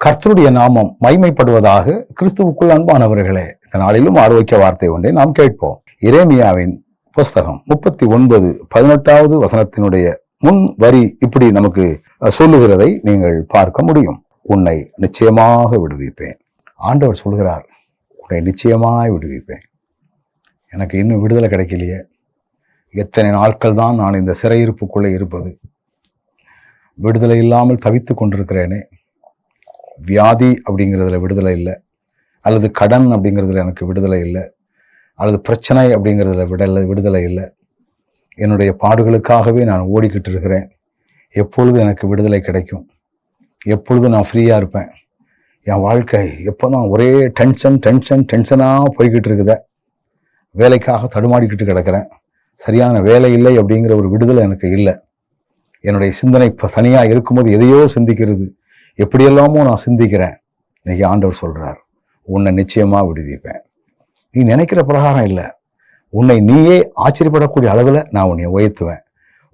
கர்த்தருடைய நாமம் மைமைப்படுவதாக கிறிஸ்துவுக்குள் அன்பானவர்களே இந்த நாளிலும் ஆரோக்கிய வார்த்தை ஒன்றை நாம் கேட்போம். இரேமியாவின் புஸ்தகம் முப்பத்தி ஒன்பது பதினெட்டாவது வசனத்தினுடைய முன் வரி இப்படி நமக்கு சொல்லுகிறதை நீங்கள் பார்க்க முடியும். உன்னை நிச்சயமாக விடுவிப்பேன். ஆண்டவர் சொல்கிறார் உன்னை நிச்சயமாய் விடுவிப்பேன். எனக்கு இன்னும் விடுதலை கிடைக்கலையே. எத்தனை நாட்கள் தான் நான் இந்த சிறையிருப்புக்குள்ளே இருப்பது? விடுதலை இல்லாமல் தவித்து கொண்டிருக்கிறேனே. வியாதி அப்படிங்கிறதுல விடுதலை இல்லை. அல்லது கடன் அப்படிங்கிறதுல எனக்கு விடுதலை இல்லை. அல்லது பிரச்சனை அப்படிங்கிறதுல விடலை விடுதலை இல்லை. என்னுடைய பாடுகளுக்காகவே நான் ஓடிக்கிட்டு இருக்கிறேன். எப்பொழுது எனக்கு விடுதலை கிடைக்கும்? எப்பொழுது நான் ஃப்ரீயாக இருப்பேன்? என் வாழ்க்கை எப்போ தான் ஒரே டென்ஷன் டென்ஷன் டென்ஷனாக போய்கிட்டு இருக்குத. வேலைக்காக தடுமாடிக்கிட்டு கிடக்கிறேன். சரியான வேலை இல்லை அப்படிங்கிற ஒரு விடுதலை எனக்கு இல்லை. என்னுடைய சிந்தனை இப்போ தனியாக இருக்கும்போது எதையோ சிந்திக்கிறது. எப்படியெல்லாமோ நான் சிந்திக்கிறேன் இன்னைக்கு ஆண்டவர் சொல்கிறார் உன்னை நிச்சயமாக விடுவிப்பேன். நீ நினைக்கிற பிரகாரம் இல்லை. உன்னை நீயே ஆச்சரியப்படக்கூடிய அளவில் நான் உன்னை உயர்த்துவேன்.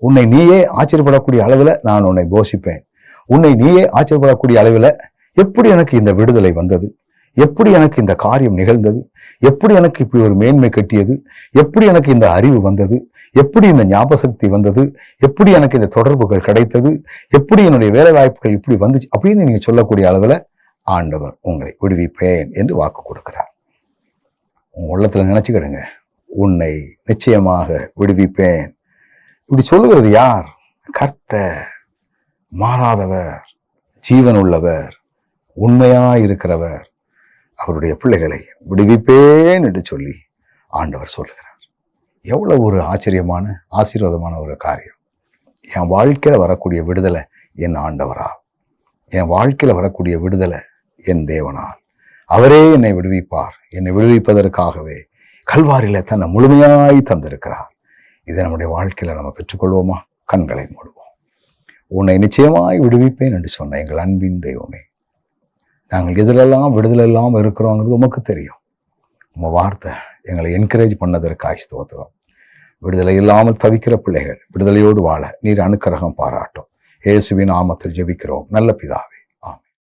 உன்னை நீயே ஆச்சரியப்படக்கூடிய அளவில் நான் உன்னை போஷிப்பேன். உன்னை நீயே ஆச்சரியப்படக்கூடிய அளவில் எப்படி எனக்கு இந்த விடுதலை வந்தது? எப்படி எனக்கு இந்த காரியம் நிகழ்ந்தது? எப்படி எனக்கு இப்படி ஒரு மேன்மை கட்டியது? எப்படி எனக்கு இந்த அறிவு வந்தது? எப்படி இந்த ஞாபகசக்தி வந்தது? எப்படி எனக்கு இந்த தொடர்புகள் கிடைத்தது? எப்படி என்னுடைய வேலை வாய்ப்புகள் இப்படி வந்துச்சு? அப்படின்னு நீங்க சொல்லக்கூடிய அளவில் ஆண்டவர் உங்களை விடுவிப்பேன் என்று வாக்கு கொடுக்கிறார். உங்க உள்ளத்துல நினைச்சுக்கிடுங்க. உன்னை நிச்சயமாக விடுவிப்பேன். இப்படி சொல்லுகிறது யார்? கர்த்தர். மாறாதவர். ஜீவன் உள்ளவர் உண்மையாக இருக்கிறவர். அவருடைய பிள்ளைகளை விடுவிப்பேன் என்று சொல்லி ஆண்டவர் சொல்லுகிறார். எவ்வளவு ஒரு ஆச்சரியமான ஆசீர்வாதமான ஒரு காரியம். என் வாழ்க்கையில் வரக்கூடிய விடுதலை என் ஆண்டவரா என் வாழ்க்கையில் வரக்கூடிய விடுதலை என் தேவனால். அவரே என்னை விடுவிப்பார். என்னை விடுவிப்பதற்காகவே கல்வாரியில தன்னை முழுமையாய் தந்திருக்கிறார். இதை நம்முடைய வாழ்க்கையில் நம்ம பெற்றுக்கொள்வோமா? கண்களை மூடுவோம். உன்னை நிச்சயமாய் விடுவிப்பேன் என்று சொன்ன எங்கள் அன்பின் தெய்வமே நாங்கள் எதிலெல்லாம் விடுதலை இல்லாமல் இருக்கிறோங்கிறது உமக்கு தெரியும். உங்கள் வார்த்தை எங்களை என்கரேஜ் பண்ணதற்காய் ஸ்தோத்திரம். விடுதலை இல்லாமல் தவிக்கிற பிள்ளைகள் விடுதலையோடு வாழ நீர் அனுக்கிரகம் பாராட்டும். இயேசுவின் நாமத்தில் ஜெபிக்கிறோம். நல்ல பிதாவே.